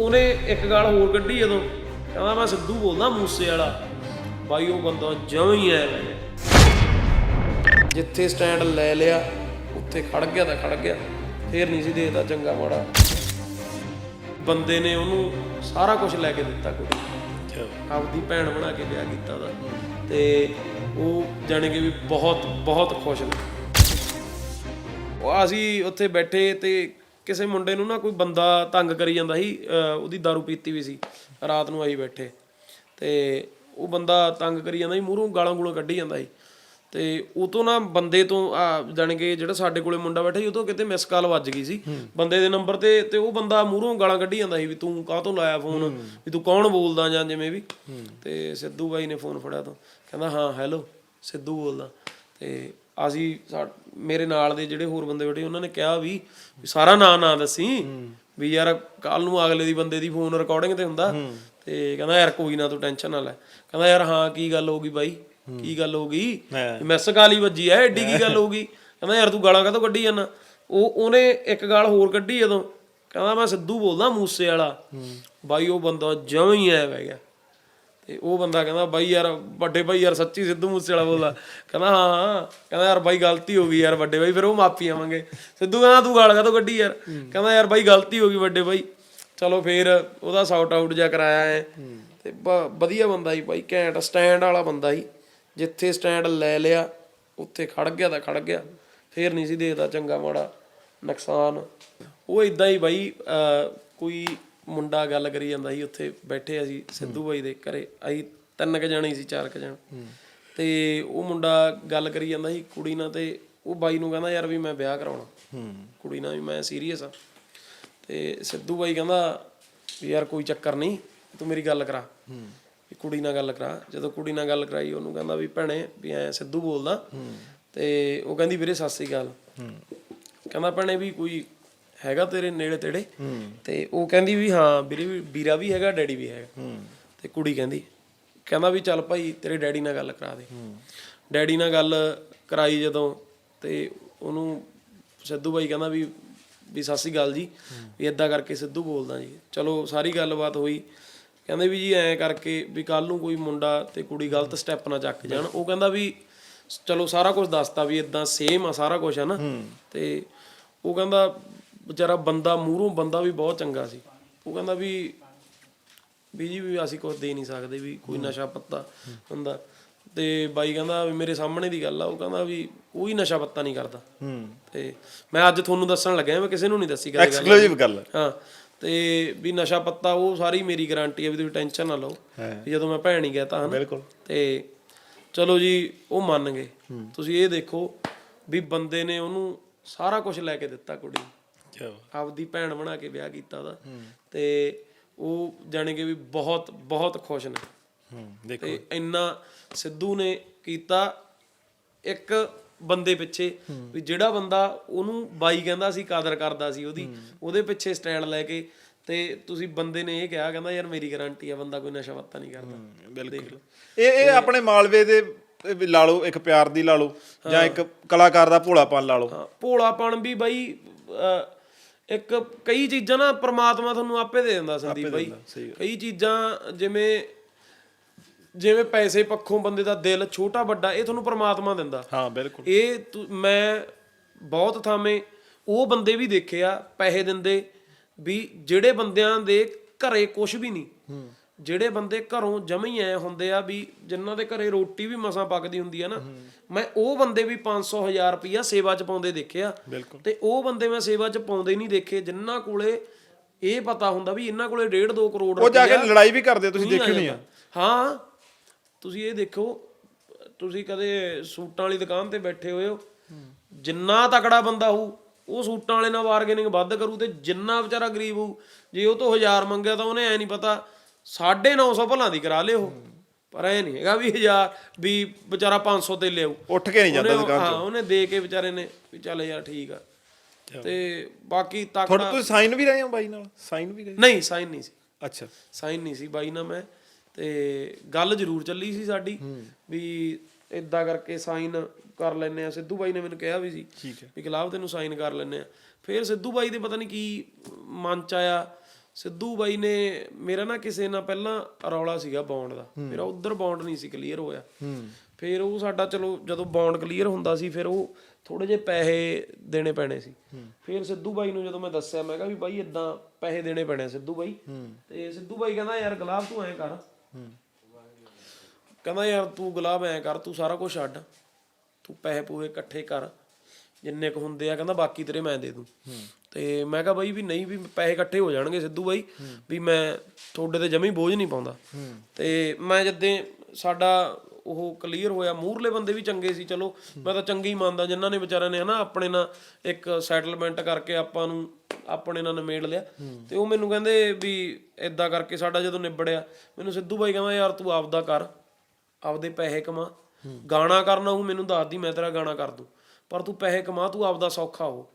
ਉਹਨੇ ਇੱਕ ਗੱਲ ਹੋਰ ਕੱਢੀ ਜਦੋਂ। ਕਹਿੰਦਾ ਮੈਂ ਸਿੱਧੂ ਬੋਲਦਾ ਮੂਸੇ ਵਾਲਾ। ਬਾਈ ਉਹ ਬੰਦਾ ਜਮਾਂ ਹੀ ਐ ਜਿੱਥੇ ਸਟੈਂਡ ਲੈ ਲਿਆ ਉੱਥੇ ਖੜ ਗਿਆ ਤਾਂ ਖੜ ਗਿਆ। ਫੇਰ ਨਹੀਂ ਸੀ ਦੇਖਦਾ ਚੰਗਾ ਮਾੜਾ। ਬੰਦੇ ਨੇ ਉਹਨੂੰ ਸਾਰਾ ਕੁਝ ਲੈ ਕੇ ਦਿੱਤਾ ਕੁੜੀ ਆਪਦੀ ਭੈਣ ਬਣਾ ਕੇ ਵਿਆਹ ਕੀਤਾ ਉਹਦਾ। ਤੇ ਉਹ ਜਾਣੇ ਕਿ ਵੀ ਬਹੁਤ ਬਹੁਤ ਖੁਸ਼ ਨੇ। ਉਹ ਅਸੀਂ ਉੱਥੇ ਬੈਠੇ ਤੇ ਕਿਸੇ ਮੁੰਡੇ ਨੂੰ ਨਾ ਕੋਈ ਬੰਦਾ ਤੰਗ ਕਰੀ ਜਾਂਦਾ ਸੀ ਅਹ ਉਹਦੀ दारू ਪੀਤੀ ਵੀ ਸੀ ਰਾਤ ਨੂੰ ਆਈ ਬੈਠੇ। ਤੇ ਉਹ ਬੰਦਾ ਤੰਗ ਕਰੀ ਜਾਂਦਾ ਸੀ ਮੂਹਰੋਂ ਗਾਲਾਂ ਗੂਲਾਂ ਕੱਢੀ ਜਾਂਦਾ ਸੀ। ਤੇ ਉਹ ਤੋਂ ਨਾ ਬੰਦੇ ਤੋਂ ਆ ਜਾਣ ਕੇ ਜਿਹੜਾ ਸਾਡੇ ਕੋਲੇ ਮੁੰਡਾ ਬੈਠਾ ਸੀ ਉਹ ਤੋਂ ਕਿਤੇ ਮਿਸ ਕਾਲ ਵੱਜ ਗਈ ਸੀ। ਬੰਦੇ ਦੇ ਨੰਬਰ ਤੇ ਤੇ ਉਹ ਬੰਦਾ ਮੂਹਰੋਂ ਗਾਲਾਂ ਕੱਢੀ ਜਾਂਦਾ ਸੀ ਵੀ ਤੂੰ ਕਾਹ ਤੋਂ ਲਾਇਆ ਫੋਨ ਵੀ ਤੂੰ ਕੌਣ ਬੋਲਦਾ ਜਾਂ ਜਿਵੇਂ ਵੀ? ਤੇ ਸਿੱਧੂ ਬਾਈ ਨੇ ਫੋਨ ਫੜਿਆ ਤੋਂ। ਕਹਿੰਦਾ ਹਾਂ ਹੈਲੋ ਸਿੱਧੂ ਬੋਲਦਾ। ਤੇ ਅਸੀਂ ਮੇਰੇ ਨਾਲ ਦੇ ਜਿਹੜੇ ਹੋਰ ਬੰਦੇ ਬੈਠੇ ਉਹਨਾਂ ਨੇ ਕਿਹਾ ਵੀ ਸਾਰਾ ਨਾਂ ਨਾ ਦੱਸੀ ਵੀ ਯਾਰ ਕੱਲ ਨੂੰ ਅਗਲੇ ਦੀ ਬੰਦੇ ਦੀ ਫੋਨ ਰਿਕਾਰਡਿੰਗ ਤੇ ਹੁੰਦਾ ਤੇ ਕਹਿੰਦਾ ਯਾਰ ਕੋਈ ਨਾ ਤੂੰ ਟੈਨਸ਼ਨ ਨਾ ਲੈ। ਕਹਿੰਦਾ ਯਾਰ ਹਾਂ ਕੀ ਗੱਲ ਹੋ ਗਈ ਬਾਈ? ਕੀ ਗੱਲ ਹੋ ਗਈ? ਮਿਸ ਕਾਲੀ ਵੱਜੀ ਐ ਐਡੀ ਕੀ ਗੱਲ ਹੋ ਗਈ? ਕਹਿੰਦਾ ਯਾਰ ਤੂੰ ਗਾਲਾਂ ਕਾਹਤੋਂ ਕੱਢੀ ਜਾਂਦਾ? ਉਹ ਉਹਨੇ ਇੱਕ ਗਾਲ ਹੋਰ ਕੱਢੀ ਜਦੋਂ। ਕਹਿੰਦਾ ਮੈਂ ਸਿੱਧੂ ਬੋਲਦਾ ਮੂਸੇ ਵਾਲਾ। ਬਾਈ ਉਹ ਬੰਦਾ ਜਮਾਂ ਹੀ ਐ ਵੈ ਗਿਆ। ਤੇ ਉਹ ਬੰਦਾ ਕਹਿੰਦਾ ਬਾਈ ਯਾਰ, ਵੱਡੇ ਬਾਈ ਯਾਰ ਸੱਚੀ ਸਿੱਧੂ ਮੂਸੇ ਵਾਲਾ ਬੋਲਦਾ। ਕਹਿੰਦਾ ਹਾਂ ਹਾਂ ਕਹਿੰਦਾ ਯਾਰ ਬਾਈ ਗਲਤੀ ਹੋ ਗਈ ਯਾਰ ਵੱਡੇ ਬਾਈ, ਫਿਰ ਉਹ ਮਾਫੀ ਆਵਾਂਗੇ। ਸਿੱਧੂ ਕਹਿੰਦਾ, ਤੂੰ ਗਾਲ ਕਾਹਤੋਂ ਕੱਢੀ ਯਾਰ? ਕਹਿੰਦਾ, ਯਾਰ ਬਾਈ ਗਲਤੀ ਹੋ ਗਈ ਵੱਡੇ ਬਾਈ। ਚਲੋ ਫਿਰ ਉਹਦਾ ਸਾਊਟ ਆਊਟ ਜਿਹਾ ਕਰਾਇਆ ਹੈ ਤੇ ਬ- ਵਧੀਆ ਬੰਦਾ ਸੀ ਬਾਈ, ਘੈਂਟ ਸਟੈਂਡ ਵਾਲਾ ਬੰਦਾ ਸੀ। ਜਿੱਥੇ ਸਟੈਂਡ ਲੈ ਲਿਆ, ਉੱਥੇ ਖੜ ਗਿਆ ਤਾਂ ਖੜ ਗਿਆ। ਫੇਰ ਨਹੀਂ ਸੀ ਦੇਖਦਾ ਚੰਗਾ ਮਾੜਾ ਨੁਕਸਾਨ। ਉਹ ਇਦਾਂ ਹੀ ਬਾਈ ਕੋਈ ਮੁੰਡਾ ਗੱਲ ਕਰੀ ਜਾਂਦਾ ਸੀ ਉੱਥੇ ਬੈਠੇ ਅਸੀਂ ਸਿੱਧੂ ਬਾਈ ਦੇ ਘਰੇ। ਅਸੀਂ ਤਿੰਨ ਕ ਜਾਣੇ ਸੀ ਚਾਰ ਕ ਜਣ। ਤੇ ਉਹ ਮੁੰਡਾ ਗੱਲ ਕਰੀ ਜਾਂਦਾ ਸੀ ਕੁੜੀ ਨਾਲ ਤੇ ਉਹ ਬਾਈ ਨੂੰ ਕਹਿੰਦਾ ਯਾਰ ਵੀ ਮੈਂ ਵਿਆਹ ਕਰਾਉਣਾ। ਕੁੜੀ ਨਾਲ ਵੀ ਮੈਂ ਸੀਰੀਅਸ ਆ। ਤੇ ਸਿੱਧੂ ਬਾਈ ਕਹਿੰਦਾ ਵੀ ਯਾਰ ਕੋਈ ਚੱਕਰ ਨਹੀਂ ਤੂੰ ਮੇਰੀ ਗੱਲ ਕਰਾ। ਵੀ ਕੁੜੀ ਨਾਲ ਗੱਲ ਕਰਾ। ਜਦੋਂ ਕੁੜੀ ਨਾਲ ਗੱਲ ਕਰਾਈ ਉਹਨੂੰ ਕਹਿੰਦਾ ਵੀ ਭੈਣੇ ਵੀ ਐ ਸਿੱਧੂ ਬੋਲਦਾ। ਤੇ ਉਹ ਕਹਿੰਦੀ ਵੀਰੇ ਸਤਿ ਸ੍ਰੀ ਅਕਾਲ। ਕਹਿੰਦਾ ਭੈਣੇ ਵੀ ਕੋਈ ਹੈਗਾ ਤੇਰੇ ਨੇੜੇ ਤੇੜੇ। ਤੇ ਉਹ ਕਹਿੰਦੀ ਵੀ ਹਾਂ ਵੀਰੇ ਵੀ ਵੀਰਾ ਵੀ ਹੈਗਾ ਡੈਡੀ ਵੀ ਹੈਗਾ। ਤੇ ਕੁੜੀ ਕਹਿੰਦੀ ਕਹਿੰਦਾ ਵੀ ਚੱਲ ਭਾਈ ਤੇਰੇ ਡੈਡੀ ਨਾਲ ਗੱਲ ਕਰਾ ਦੇ। ਡੈਡੀ ਨਾਲ ਗੱਲ ਕਰਾਈ ਜਦੋਂ ਤੇ ਉਹਨੂੰ ਸਿੱਧੂ ਬਾਈ ਕਹਿੰਦਾ ਵੀ ਵੀ ਸਤਿ ਸ੍ਰੀ ਅਕਾਲ ਜੀ। ਵੀ ਇਦਾਂ ਕਰਕੇ ਸਿੱਧੂ ਬੋਲਦਾ ਜੀ। ਚਲੋ ਸਾਰੀ ਗੱਲਬਾਤ ਹੋਈ। ਕਹਿੰਦੇ ਵੀ ਜੀ ਐਂ ਕਰਕੇ ਵੀ ਕੱਲ ਨੂੰ ਕੋਈ ਮੁੰਡਾ ਤੇ ਕੁੜੀ ਗਲਤ ਸਟੈਪ ਨਾ ਚੱਕ ਜਾਣ। ਉਹ ਕਹਿੰਦਾ ਵੀ ਚਲੋ ਸਾਰਾ ਕੁਝ ਦੱਸਤਾ ਵੀ ਇਦਾਂ ਸੇਮ ਆ ਸਾਰਾ ਕੁਝ ਹੈ ਨਾ। ਤੇ ਉਹ ਕਹਿੰਦਾ ਵਿਚਾਰਾ ਬੰਦਾ ਮੂਹਰੋਂ ਬੰਦਾ ਵੀ ਬਹੁਤ ਚੰਗਾ ਸੀ। ਉਹ ਕਹਿੰਦਾ ਵੀ ਵੀ ਜੀ ਵੀ ਅਸੀਂ ਕੁਝ ਦੇ ਨਹੀਂ ਸਕਦੇ ਵੀ ਕੋਈ ਨਸ਼ਾ ਪੱਤਾ ਹੁੰਦਾ। ਤੇ ਬਾਈ ਕਹਿੰਦਾ ਵੀ ਮੇਰੇ ਸਾਹਮਣੇ ਦੀ ਗੱਲ ਆ ਉਹ ਕਹਿੰਦਾ ਵੀ ਕੋਈ ਨਸ਼ਾ ਪੱਤਾ ਨਹੀਂ ਕਰਦਾ। ਤੇ ਮੈਂ ਅੱਜ ਤੁਹਾਨੂੰ ਦੱਸਣ ਲੱਗਿਆ ਮੈਂ ਕਿਸੇ ਨੂੰ ਨਹੀਂ ਦੱਸੀ ਗੱਲ। ਐਕਸਕਲੂਸਿਵ ਗੱਲ ਹਾਂ ਤੇ ਵੀ ਨਸ਼ਾ ਪੱਤਾ ਉਹ ਸਾਰੀ ਮੇਰੀ ਗਾਰੰਟੀ ਹੈ ਵੀ ਤੁਸੀਂ ਟੈਨਸ਼ਨ ਨਾ ਲਓ ਵੀ ਜਦੋਂ ਮੈਂ ਭੈਣ ਹੀ ਗਿਆ ਤਾਂ ਹਨਾ। ਬਿਲਕੁਲ। ਤੇ ਚਲੋ ਜੀ ਉਹ ਮੰਨ ਗਏ। ਤੁਸੀਂ ਇਹ ਦੇਖੋ ਵੀ ਬੰਦੇ ਨੇ ਉਹਨੂੰ ਸਾਰਾ ਕੁਝ ਲੈ ਕੇ ਦਿੱਤਾ ਕੁੜੀ ਆਪਦੀ ਭੈਣ ਬਣਾ ਕੇ ਵਿਆਹ ਕੀਤਾ ਉਹਦਾ। ਤੇ ਉਹ ਜਾਣੇ ਕਿ ਵੀ ਬਹੁਤ ਬਹੁਤ ਖੁਸ਼ ਨੇ। ਹੂੰ ਦੇਖੋ। ਤੇ ਇੰਨਾ ਸਿੱਧੂ ਨੇ ਕੀਤਾ ਇੱਕ ਬੰਦੇ ਪਿੱਛੇ ਵੀ ਜਿਹੜਾ ਬੰਦਾ ਉਹਨੂੰ ਬਾਈ ਕਹਿੰਦਾ ਸੀ ਕਦਰ ਕਰਦਾ ਸੀ ਉਹਦੀ ਉਹਦੇ ਪਿੱਛੇ ਸਟੈਂਡ ਲੈ ਕੇ ਤੇ ਤੁਸੀਂ ਬੰਦੇ ਨੇ ਇਹ ਕਿਹਾ ਕਹਿੰਦਾ ਯਾਰ ਮੇਰੀ ਗਾਰੰਟੀ ਆ ਬੰਦਾ ਕੋਈ ਨਸ਼ਾ ਪੱਤਾ ਨਹੀਂ ਕਰਦਾ। ਬਿਲਕੁਲ। ਇਹ ਇਹ ਆਪਣੇ ਮਾਲਵੇ ਦੇ ਲਾ ਲਓ ਇੱਕ ਪਿਆਰ ਦੀ ਲਾ ਲਓ ਜਾਂ ਇੱਕ ਕਲਾਕਾਰ ਦਾ ਭੋਲਾਪਨ ਲਾ ਲਓ। ਹਾਂ ਭੋਲਾਪਣ ਵੀ ਬਾਈ ਇੱਕ ਕਈ ਚੀਜ਼ਾਂ ਨਾ ਪ੍ਰਮਾਤਮਾ ਤੁਹਾਨੂੰ ਆਪੇ ਦੇ ਦਿੰਦਾ ਸੰਦੀਪ ਬਾਈ। ਕਈ ਚੀਜ਼ਾਂ ਜਿਵੇਂ ਜਿਵੇਂ ਪੈਸੇ ਪੱਖੋਂ ਬੰਦੇ ਦਾ ਦਿਲ ਛੋਟਾ ਵੱਡਾ ਇਹ ਤੁਹਾਨੂੰ ਪ੍ਰਮਾਤਮਾ ਦਿੰਦਾ। ਹਾਂ ਬਿਲਕੁਲ। ਇਹ ਮੈਂ ਬਹੁਤ ਥਾਵੇਂ ਉਹ ਬੰਦੇ ਵੀ ਦੇਖੇ ਆ ਪੈਸੇ ਦਿੰਦੇ ਵੀ ਜਿਹੜੇ ਬੰਦਿਆਂ ਦੇ ਘਰੇ ਕੁਝ ਵੀ ਨਹੀਂ। ਜਿਹੜੇ ਬੰਦੇ ਘਰੋਂ ਜਮੇ ਐ ਹੁੰਦੇ ਆ ਵੀ ਜਿਨ੍ਹਾਂ ਦੇ ਘਰੇ ਰੋਟੀ ਵੀ ਮਸਾਂ ਪੱਕਦੀ ਹੁੰਦੀ ਆ ਨਾ ਮੈਂ ਉਹ ਬੰਦੇ ਵੀ 500 1000 ਰੁਪਈਆ ਸੇਵਾ ਚ ਪਾਉਂਦੇ ਦੇਖਿਆ। ਤੇ ਉਹ ਬੰਦੇ ਮੈਂ ਸੇਵਾ ਚ ਪਾਉਂਦੇ ਨਹੀਂ ਦੇਖੇ ਜਿਨ੍ਹਾਂ ਕੋਲੇ ਇਹ ਪਤਾ ਹੁੰਦਾ ਵੀ ਇਹਨਾਂ ਕੋਲੇ 1.5 2 ਕਰੋੜ ਉਹ ਜਾ ਕੇ ਲੜਾਈ ਵੀ ਕਰਦੇ ਤੁਸੀਂ ਦੇਖਿਓ ਨਹੀਂ ਆ। ਹਾਂ ਤੁਸੀਂ ਇਹ ਦੇਖੋ ਤੁਸੀਂ ਕਦੇ ਸੂਟਾਂ ਵਾਲੀ ਦੁਕਾਨ ਤੇ ਬੈਠੇ ਹੋਏ ਹੋ ਜਿੰਨਾ ਤਕੜਾ ਬੰਦਾ ਹੋਊ ਉਹ ਸੂਟਾਂ ਵਾਲੇ ਨਾਲ ਬਾਰਗੇਨਿੰਗ ਵੱਧ ਕਰੂ ਤੇ ਜਿੰਨਾ ਵਿਚਾਰਾ ਗਰੀਬ ਹੋਊ ਜੇ ਉਹ ਤੋਂ 1000 ਮੰਗਿਆ ਤਾਂ ਉਹਨੇ ਐ ਨਹੀਂ ਪਤਾ 950 ਭਲਾਂ ਦੀ ਕਰਾ ਲਿਓ। ਪਰ ਐ ਨਹੀਂ ਹੈਗਾ ਵੀ 1000 ਵੀ ਵਿਚਾਰਾ 500 ਤੇ ਲਿਆਊ। ਉੱਠ ਕੇ ਨਹੀਂ ਜਾਂਦਾ ਉਹਨੇ- ਦੁਕਾਨ ਹਾਂ ਉਹਨੇ ਦੇ ਕੇ ਵਿਚਾਰੇ ਨੇ ਵੀ ਚੱਲ ਯਾਰ ਠੀਕ ਆ। ਤੇ ਬਾਕੀ ਤੁਹਾਡੇ ਤੁਸੀਂ ਸਾਈਨ ਵੀ ਰਹੇ ਹੋ ਬਾਈ ਨਾਲ? ਸਾਈਨ ਵੀ ਰਹੇ? ਨਹੀਂ ਸਾਈਨ ਨਹੀਂ ਸੀ। ਅੱਛਾ। ਸਾਈਨ ਨਹੀਂ ਸੀ ਬਾਈ ਨਾਲ ਮੈਂ। ਤੇ ਗੱਲ ਜ਼ਰੂਰ ਚੱਲੀ ਸੀ ਸਾਡੀ ਵੀ ਇਦਾਂ ਕਰਕੇ ਸਾਈਨ ਕਰ ਲੈਨੇ ਆ ਸਿੱਧੂ ਬਾਈ ਨੇ ਮੈਨੂੰ ਕਿਹਾ ਵੀ ਸੀ ਠੀਕ ਹੈ। ਵੀ ਗੁਲਾਬ ਤੈਨੂੰ ਸਾਈਨ ਕਰ ਲੈਨੇ ਆ ਫਿਰ ਸਿੱਧੂ ਬਾਈ ਦੇ ਪਤਾ ਨਹੀਂ ਕੀ ਮਨ ਚ ਆਇਆ। ਸਿੱਧੂ ਬਾਈ ਨੇ ਮੇਰਾ ਨਾ ਕਿਸੇ ਨਾਲ ਪਹਿਲਾਂ ਰੌਲਾ ਸੀਗਾ ਬੌਂਡ ਦਾ। ਮੇਰਾ ਉਧਰ ਬੌਂਡ ਨਹੀਂ ਸੀ ਕਲੀਅਰ ਹੋਇਆ। ਫਿਰ ਉਹ ਸਾਡਾ ਚਲੋ ਜਦੋਂ ਬੌਂਡ ਕਲੀਅਰ ਹੁੰਦਾ ਸੀ ਫਿਰ ਉਹ ਥੋੜੇ ਜਿਹੇ ਪੈਸੇ ਦੇਣੇ ਪੈਣੇ ਸੀ। ਫਿਰ ਸਿੱਧੂ ਬਾਈ ਨੂੰ ਜਦੋਂ ਮੈਂ ਦੱਸਿਆ ਮੈਂ ਕਿਹਾ ਵੀ ਬਾਈ ਇਦਾਂ ਪੈਸੇ ਦੇਣੇ ਪੈਣੇ ਸਿੱਧੂ ਬਾਈ। ਤੇ ਸਿੱਧੂ ਬਾਈ ਕਹਿੰਦਾ ਯਾਰ ਗੁਲਾਬ ਤੂੰ ਐਂ ਕਰ। ਕਹਿੰਦਾ ਯਾਰ ਤੂੰ ਗੁਲਾਬ ਐਂ ਕਰ ਤੂੰ ਸਾਰਾ ਕੁਝ ਛੱਡ। ਤੂੰ ਪੈਸੇ ਪੂਏ ਇਕੱਠੇ ਕਰ। ਜਿੰਨੇ ਕੁ ਹੁੰਦੇ ਆ ਕਹਿੰਦਾ ਬਾਕੀ ਤੇਰੇ ਮੈਂ ਦੇ ਦੂੰ। ਤੇ ਮੈਂ ਕਿਹਾ ਬਾਈ ਵੀ ਨਹੀਂ ਵੀ ਪੈਸੇ ਇਕੱਠੇ ਹੋ ਜਾਣਗੇ ਸਿੱਧੂ ਬਾਈ, ਵੀ ਮੈਂ ਤੁਹਾਡੇ ਤੇ ਜਮੀ ਬੋਝ ਨਹੀਂ ਪਾਉਂਦਾ। ਤੇ ਮੈਂ ਜਦੇ ਸਾਡਾ ਉਹ ਕਲੀਅਰ ਹੋਇਆ ਮੂਰਲੇ ਬੰਦੇ ਵੀ ਚੰਗੇ ਸੀ, ਚਲੋ ਮੈਂ ਤਾਂ ਚੰਗੇ ਹੀ ਮੰਨਦਾ, ਜਿਨ੍ਹਾਂ ਨੇ ਵਿਚਾਰਿਆਂ ਨੇ ਹਨਾ ਆਪਣੇ ਨਾਲ ਇੱਕ ਸੈਟਲਮੈਂਟ ਕਰਕੇ ਆਪਾਂ ਨੂੰ ਆਪਣੇ ਨਾਲ ਨਿਮੇੜ ਲਿਆ। ਤੇ ਉਹ ਮੈਨੂੰ ਕਹਿੰਦੇ ਵੀ ਇਦਾਂ ਕਰਕੇ ਸਾਡਾ ਜਦੋਂ ਨਿਬੜਿਆ, ਮੈਨੂੰ ਸਿੱਧੂ ਬਾਈ ਕਹਿੰਦਾ, ਯਾਰ ਤੂੰ ਆਪਦਾ ਕਰ, ਆਪਦੇ ਪੈਸੇ ਕਮਾ। ਗਾਣਾ ਕਰਨਾ ਉਹ ਮੈਨੂੰ ਦੱਸਦੀ ਮੈਂ ਤੇਰਾ ਗਾਣਾ ਕਰ ਦੂੰ। ਪਰ ਤੂੰ ਪੈਸੇ ਕਮਾ, ਤੂੰ ਆਪਦਾ ਸੌਖਾ ਹੋ।